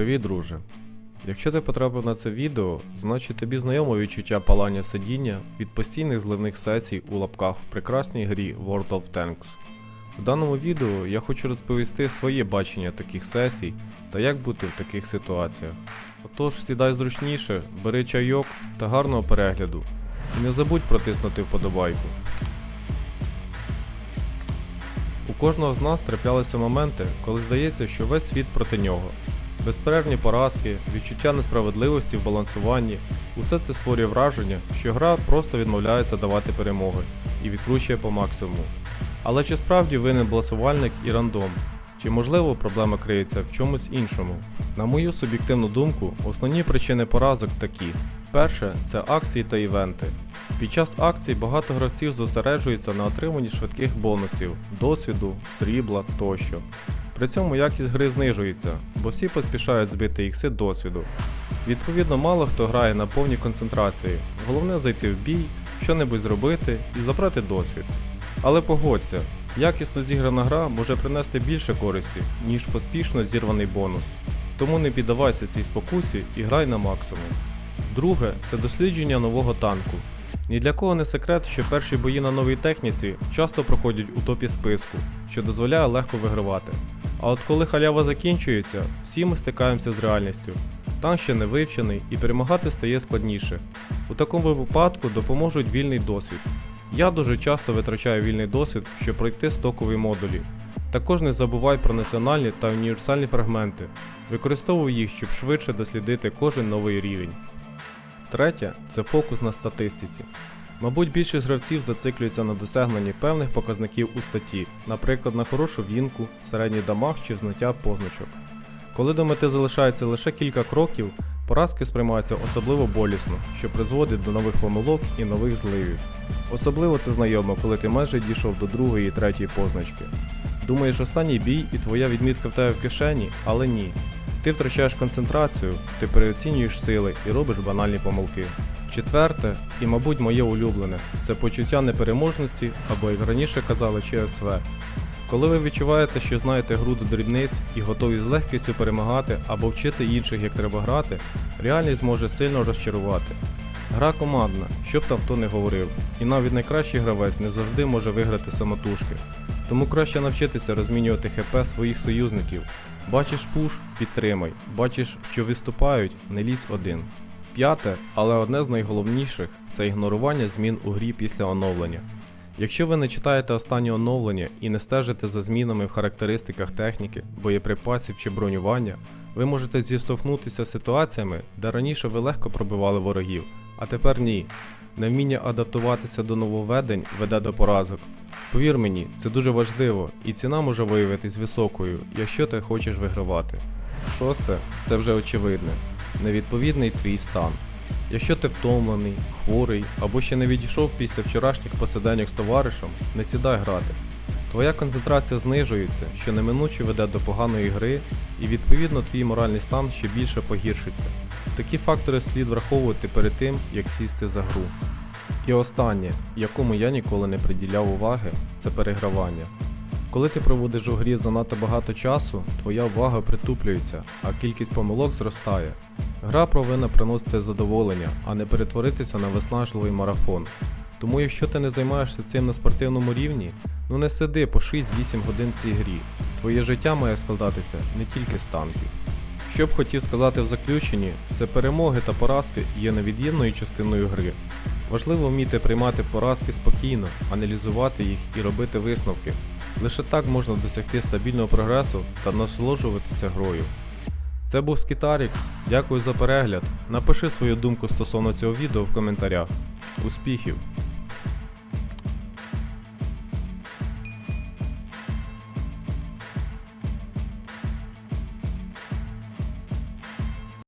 Привіт, друже. Якщо ти потрапив на це відео, значить тобі знайомо відчуття палання сидіння від постійних зливних сесій у лапках в прекрасній грі World of Tanks. В даному відео я хочу розповісти своє бачення таких сесій та як бути в таких ситуаціях. Отож, сідай зручніше, бери чайок та гарного перегляду. І не забудь протиснути вподобайку. У кожного з нас траплялися моменти, коли здається, що весь світ проти нього. Безперервні поразки, відчуття несправедливості в балансуванні усе це створює враження, що гра просто відмовляється давати перемоги і відкручує по максимуму. Але чи справді винен балансувальник і рандом? Чи можливо проблема криється в чомусь іншому? На мою суб'єктивну думку, основні причини поразок такі: перше це акції та івенти. Під час акцій багато гравців зосереджуються на отриманні швидких бонусів, досвіду, срібла тощо. При цьому якість гри знижується, бо всі поспішають збити ікси досвіду. Відповідно, мало хто грає на повній концентрації, головне зайти в бій, що-небудь зробити і забрати досвід. Але погодься, якісно зіграна гра може принести більше користі, ніж поспішно зірваний бонус. Тому не піддавайся цій спокусі і грай на максимум. Друге це дослідження нового танку. Ні для кого не секрет, що перші бої на новій техніці часто проходять у топі списку, що дозволяє легко вигравати. А от коли халява закінчується, всі ми стикаємося з реальністю. Танк ще не вивчений і перемагати стає складніше. У такому випадку допоможуть вільний досвід. Я дуже часто витрачаю вільний досвід, щоб пройти стокові модулі. Також не забувай про національні та універсальні фрагменти. Використовуй їх, щоб швидше дослідити кожен новий рівень. Третє це фокус на статистиці. Мабуть, більшість гравців зациклюються на досягненні певних показників у статті, наприклад, на хорошу вінку, середній дамаг чи знаття позначок. Коли до мети залишається лише кілька кроків, поразки сприймаються особливо болісно, що призводить до нових помилок і нових зливів. Особливо це знайомо, коли ти майже дійшов до другої і третьої позначки. Думаєш, останній бій і твоя відмітка в тебе в кишені, але ні. Ти втрачаєш концентрацію, ти переоцінюєш сили і робиш банальні помилки. Четверте, і, мабуть, моє улюблене це почуття непереможності або, як раніше казали, ЧСВ. Коли ви відчуваєте, що знаєте гру до дрібниць і готові з легкістю перемагати або вчити інших, як треба грати, реальність може сильно розчарувати. Гра командна, що б там хто не говорив, і навіть найкращий гравець не завжди може виграти самотужки. Тому краще навчитися розмінювати ХП своїх союзників. Бачиш пуш, підтримай, бачиш, що виступають, не лізь один. П'яте, але одне з найголовніших це ігнорування змін у грі після оновлення. Якщо ви не читаєте останні оновлення і не стежите за змінами в характеристиках техніки, боєприпасів чи бронювання, ви можете зіштовхнутися з ситуаціями, де раніше ви легко пробивали ворогів, а тепер ні. Невміння адаптуватися до нововведень веде до поразок. Повір мені, це дуже важливо, і ціна може виявитись високою, якщо ти хочеш вигравати. Шосте це вже очевидне невідповідний твій стан. Якщо ти втомлений, хворий або ще не відійшов після вчорашніх посиденьок з товаришем, не сідай грати. Твоя концентрація знижується, що неминуче веде до поганої гри, і відповідно твій моральний стан ще більше погіршиться. Такі фактори слід враховувати перед тим, як сісти за гру. І останнє, якому я ніколи не приділяв уваги, це перегравання. Коли ти проводиш у грі занадто багато часу, твоя увага притуплюється, а кількість помилок зростає. Гра повинна приносити задоволення, а не перетворитися на виснажливий марафон. Тому якщо ти не займаєшся цим на спортивному рівні, ну не сиди по 6-8 годин цій грі. Твоє життя має складатися не тільки з танків. Що б хотів сказати в заключенні, це перемоги та поразки є невід'ємною частиною гри. Важливо вміти приймати поразки спокійно, аналізувати їх і робити висновки. Лише так можна досягти стабільного прогресу та насолоджуватися грою. Це був Скітарікс. Дякую за перегляд. Напиши свою думку стосовно цього відео в коментарях. Успіхів!